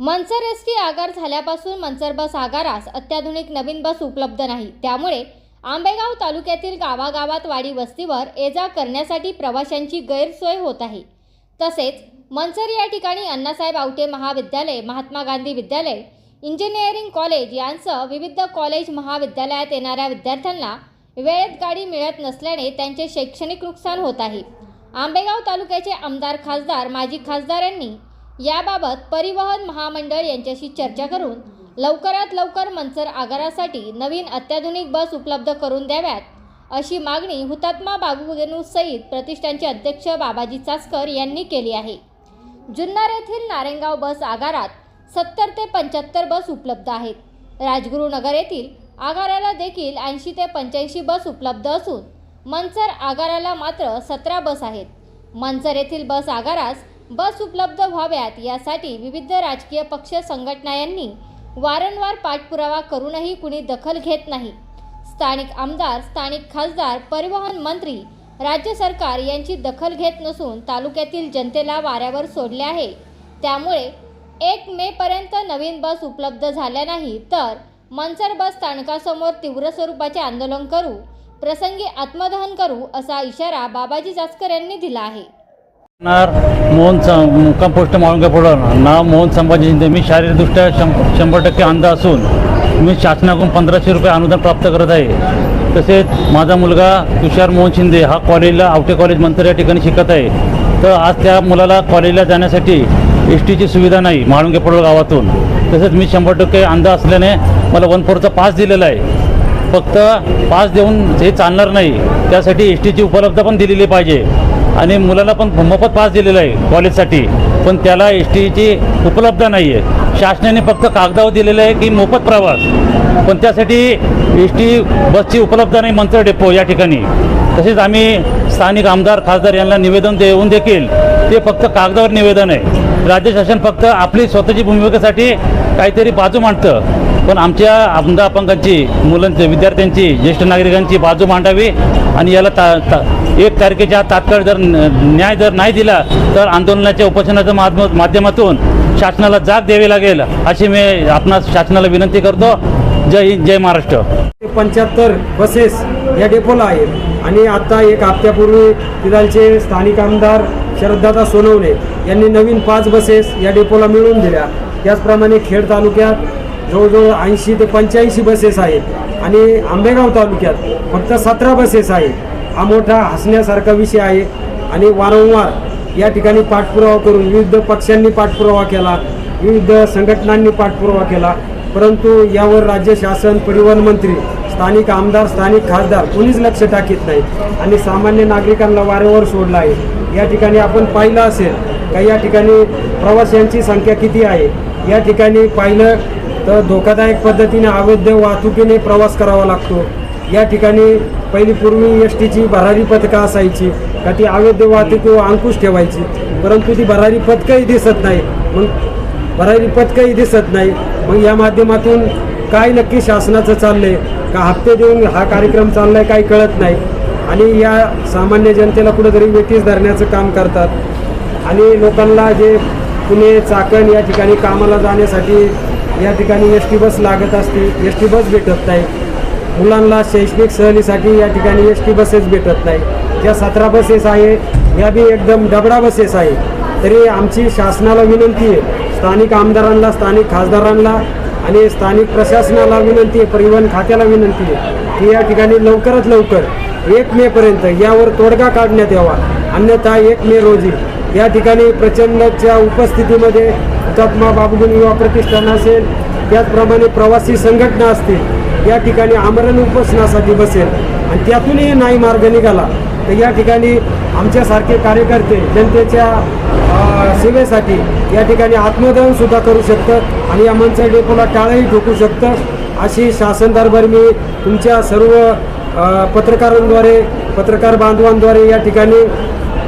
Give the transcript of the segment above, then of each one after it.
Mansar S T आगार झाल्यापासून मनसर बस आगारास अत्याधुनिक नवीन बस उपलब्ध नाही. त्यामुळे आंबेगाव तालुक्यातील गावागावात वाडी वस्तीवर ये जा करण्यासाठी प्रवाशांची गैरसोय होत आहे. तसेच मनसर या ठिकाणी अण्णासाहेब आवटे महाविद्यालय महात्मा गांधी विद्यालय इंजिनिअरिंग कॉलेज यांसह विविध कॉलेज महाविद्यालयात येणाऱ्या विद्यार्थ्यांना वेळेत गाडी मिळत नसल्याने त्यांचे शैक्षणिक नुकसान होत आहे. आंबेगाव तालुक्याचे आमदार खासदार माजी खासदार यांनी याबाबत परिवहन महामंडळ यांच्याशी चर्चा करून लवकरात लवकर मंचर आगारासाठी नवीन अत्याधुनिक बस उपलब्ध करून द्याव्यात अशी मागणी हुतात्मा बाबूगेनू सईद प्रतिष्ठानचे अध्यक्ष बाबाजी चासकर यांनी केली आहे. जुन्नर येथील नारेंगाव बस आगारात सत्तर ते पंच्याहत्तर बस उपलब्ध आहेत. राजगुरुनगर येथील आगाराला देखील ऐंशी ते पंच्याऐंशी बस उपलब्ध असून मनसर आगाराला मात्र सतरा बस आहेत. मनसर येथील बस आगारास बस उपलब्ध व्हाव्यात यासाठी विविध राजकीय पक्ष संघटना यांनी वारंवार पाठपुरावा करूनही कुणी दखल घेत नाही. स्थानिक आमदार स्थानिक खासदार परिवहन मंत्री राज्य सरकार यांची दखल घेत नसून तालुक्यातील जनतेला वाऱ्यावर सोडले आहे. त्यामुळे एक मे पर्यंत नवीन बस उपलब्ध झाल्या नाही तर मनसर बस स्थानकासमोर तीव्र स्वरूपाचे आंदोलन करू प्रसंगी आत्मदहन करू असा इशारा बाबाजी जास्कर यांनी दिला आहे. मोहन स- मुक्काम पोस्ट माळुंगे नाव मोहन संभाजी शिंदे मी शारीरिकदृष्ट्या शं शंभर टक्के अंध असून मी शासनाकडून पंधराशे रुपये अनुदान प्राप्त करत आहे. तसेच माझा मुलगा तुषार मोहन शिंदे हा कॉलेजला आवटे कॉलेज मंत्र या ठिकाणी शिकत आहे. तर आज त्या मुलाला कॉलेजला जाण्यासाठी एस टीची सुविधा नाही माळुंगे पडोळ गावातून. तसेच मी शंभर टक्के अंध असल्याने मला वन फोरचा पास दिलेला आहे. फक्त पास देऊन हे चालणार नाही त्यासाठी एस टीची उपलब्ध पण दिलेली पाहिजे. आणि मुलाला पण मोफत पास दिलेला आहे कॉलेजसाठी. पण त्याला एस टीची उपलब्ध नाही आहे शासनाने फक्त कागदावर दिलेलं आहे की मोफत प्रवास. पण त्यासाठी एस टी बसची उपलब्ध नाही मंत्र डेपो या ठिकाणी. तसेच आम्ही स्थानिक आमदार खासदार यांना निवेदन देऊन देखील ते फक्त कागदावर निवेदन आहे. राज्य शासन फक्त आपली स्वतःची भूमिकेसाठी काहीतरी बाजू मांडतं. पण आमच्या आमदार अपंगांची मुलांची विद्यार्थ्यांची ज्येष्ठ नागरिकांची बाजू मांडावी आणि याला ता, ता एक तारखेच्या तात्काळ जर न- न्याय जर नाही दिला तर आंदोलनाच्या उपोषणाच्या माध्यम माध्यमातून शासनाला जाग द्यावी लागेल अशी मी आपणास शासनाला विनंती करतो. जय हिंद जय महाराष्ट्र. पंच्याहत्तर बसेस या डेपोला आहेत. आणि आता एक हप्त्यापूर्वी तिथालचे स्थानिक आमदार शरददादा सोनवणे यांनी नवीन पाच बसेस या डेपोला मिळवून दिल्या. त्याचप्रमाणे खेड तालुक्यात जवळजवळ ऐंशी ते पंच्याऐंशी बसेस आहेत. आणि आंबेगाव तालुक्यात फक्त सतरा बसेस आहेत. हा मोठा हसण्यासारखा विषय आहे. आणि वारंवार या ठिकाणी पाठपुरावा करून विविध पक्षांनी पाठपुरावा केला विविध संघटनांनी पाठपुरावा केला. परंतु यावर राज्य शासन परिवहन मंत्री स्थानिक आमदार स्थानिक खासदार कोणीच लक्ष टाकीत नाही. आणि सामान्य नागरिकांना वारंवार सोडलं आहे. या ठिकाणी आपण पाहिलं असेल का या ठिकाणी प्रवाशांची संख्या किती आहे? या ठिकाणी पाहिलं तर धोकादायक पद्धतीने अवैध वाहतुकीने प्रवास करावा लागतो. या ठिकाणी पहिली पूर्वी एस टीची भरारी पथकं असायची का ती अवैध वाहतुकीवर अंकुश ठेवायची. परंतु ती भरारी पथकंही दिसत नाही. मग भरारी पथकंही दिसत नाही. मग या माध्यमातून काय नक्की शासनाचं चाललंय? का हप्ते देऊन हा कार्यक्रम चाललाय काही कळत नाही. आणि या सामान्य जनतेला कुठंतरी वेटीस धरण्याचं काम करतात. आणि लोकांना जे पुणे चाकण या ठिकाणी कामाला जाण्यासाठी या ठिकाणी एस टी बस लागत असते एस टी बस भेटत नाही. मुलांना शैक्षणिक सहलीसाठी या ठिकाणी एस टी बसेस भेटत नाही. ज्या सतरा बसेस आहे या बी एकदम डबडा बसेस आहे. तरी आमची शासनाला विनंती आहे स्थानिक आमदारांना स्थानिक खासदारांना आणि स्थानिक प्रशासनाला विनंती आहे परिवहन खात्याला विनंती आहे की या ठिकाणी लवकरात लवकर एक मेपर्यंत यावर तोडगा काढण्यात यावा. अन्यथा एक मे रोजी या ठिकाणी प्रचंडच्या उपस्थितीमध्ये हुतात्मा बाबुगुण युवा प्रतिष्ठान असेल त्याचप्रमाणे प्रवासी संघटना असतील या ठिकाणी आमरण उपोषणासाठी बसेल. आणि त्यातूनही नाही मार्ग निघाला. तर या ठिकाणी आमच्यासारखे कार्यकर्ते जनतेच्या सेवेसाठी या ठिकाणी आत्मदहनसुद्धा करू शकतं आणि या मंच डेपोला टाळंही ठोकू शकतं अशी शासन दरबार मी तुमच्या सर्व पत्रकारांद्वारे पत्रकार बांधवांद्वारे या ठिकाणी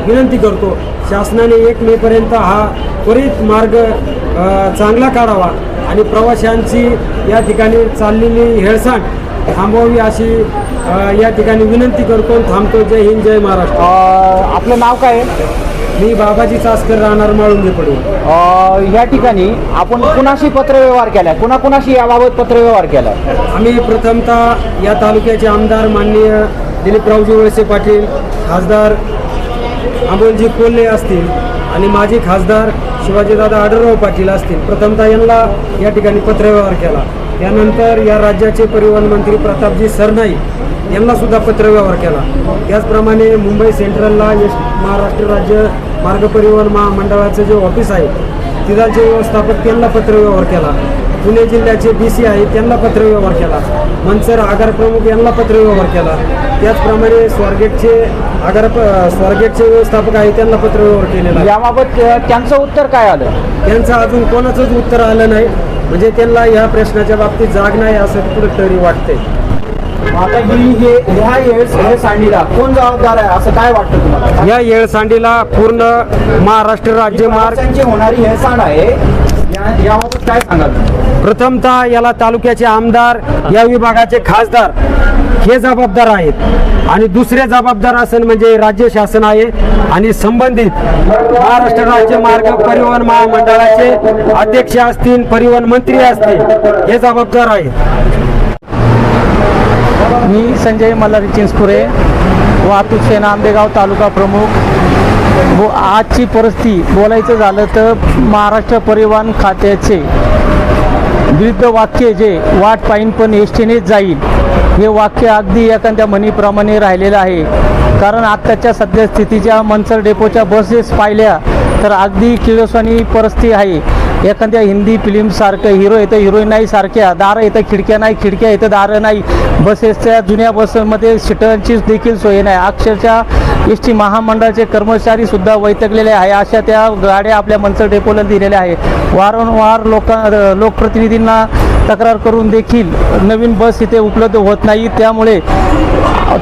विनंती करतो. शासनाने एक मेपर्यंत हा त्वरित मार्ग चांगला काढावा. आणि प्रवाशांची या ठिकाणी चाललेली हेळसांड थांबवावी अशी या ठिकाणी विनंती करतो थांबतो. जय हिंद जय महाराष्ट्र. आपलं नाव काय आहे? मी बाबाजी चासकर राहणार माळुंगे पडून अ, या ठिकाणी आपण कुणाशी पत्रव्यवहार केला कुणाकुणाशी याबाबत पत्रव्यवहार केला आम्ही प्रथमतः या तालुक्याचे आमदार माननीय दिलीपरावजी वळसे पाटील खासदार अमोलजी कोल्हे असतील आणि माजी खासदार शिवाजीदादा आढळराव पाटील असतील. प्रथमतः यांना या ठिकाणी पत्रव्यवहार केला. त्यानंतर या राज्याचे परिवहन मंत्री प्रतापजी सरनाई यांनासुद्धा पत्रव्यवहार केला. त्याचप्रमाणे मुंबई सेंट्रलला यश महाराष्ट्र राज्य मार्ग परिवहन महामंडळाचं जे ऑफिस आहे तिथालचे व्यवस्थापक त्यांना पत्रव्यवहार केला. पुणे जिल्ह्याचे डी सी आहेत त्यांना पत्रव्यवहार केला. मनसर आगार प्रमुख यांना पत्रव्यवहार केला. त्याचप्रमाणे स्वारगेटचे आगार स्वारगेटचे व्यवस्थापक आहेत त्यांना पत्रव्यवहार केलेला आहे. याबाबत त्यांचं उत्तर काय आलं? त्यांचं अजून कोणाचंच उत्तर आलं नाही. म्हणजे त्यांना या प्रश्नाच्या बाबतीत जाग नाही असं कुठंतरी वाटतंय. आता ही हे ह्या येळेस हे सांडीला कोण जबाबदार आहे? असं काय वाटतं तुम्हाला? या येळसांडीला पूर्ण महाराष्ट्र राज्य मार्ग मार्गांची होणारी हे सांड आहे. याबाबत काय सांगाल? प्रथमतः याला तालुक्याचे आमदार या विभागाचे खासदार हे जबाबदार आहेत. आणि दुसरे जबाबदार असेल म्हणजे राज्य शासन आहे आणि संबंधित महाराष्ट्र राज्य मार्ग परिवहन महामंडळाचे अध्यक्ष असतील परिवहन मंत्री असतील हे जबाबदार आहेत. मी संजय मल्हारी चिंचपुरे वाहतूक सेना आंबेगाव तालुका प्रमुख. व आजची परिस्थिती बोलायचं झालं तर महाराष्ट्र परिवहन खात्याचे विरुद्ध वाक्य जे वाट पाहिन पण एस टीनेच जाईल. हे वाक्य अगदी एखाद्या म्हणीप्रमाणे राहिलेलं आहे. कारण आत्ताच्या सध्या स्थितीच्या मनसर डेपोच्या बसेस पाहिल्या तर अगदी किळसवानी परिस्थिती आहे. एखाद्या हिंदी फिल्मसारखं हिरो येतं हिरोईन नाही सारख्या दारं येतं खिडक्या नाही खिडक्या येतं दारं नाही. बसेसच्या जुन्या बसमध्ये सीटांची देखील सोय नाही. अक्षरशः एस टी महामंडळाचे कर्मचारीसुद्धा वैतकलेले आहे. अशा त्या गाड्या आपल्या मनसर डेपोला दिलेल्या आहे. वारंवार लोक लोकप्रतिनिधींना तक्रार करून देखील नवीन बस इथे उपलब्ध होत नाही. त्यामुळे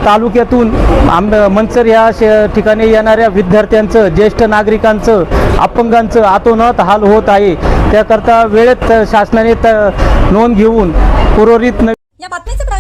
तालुक्यातून आंब मनसर या श- ठिकाणी येणाऱ्या विद्यार्थ्यांचं ज्येष्ठ नागरिकांचं अपंगांचं आतोनात हाल होत आहे. त्याकरता वेळेत शासनाने त नोंद घेऊन पुरोहित या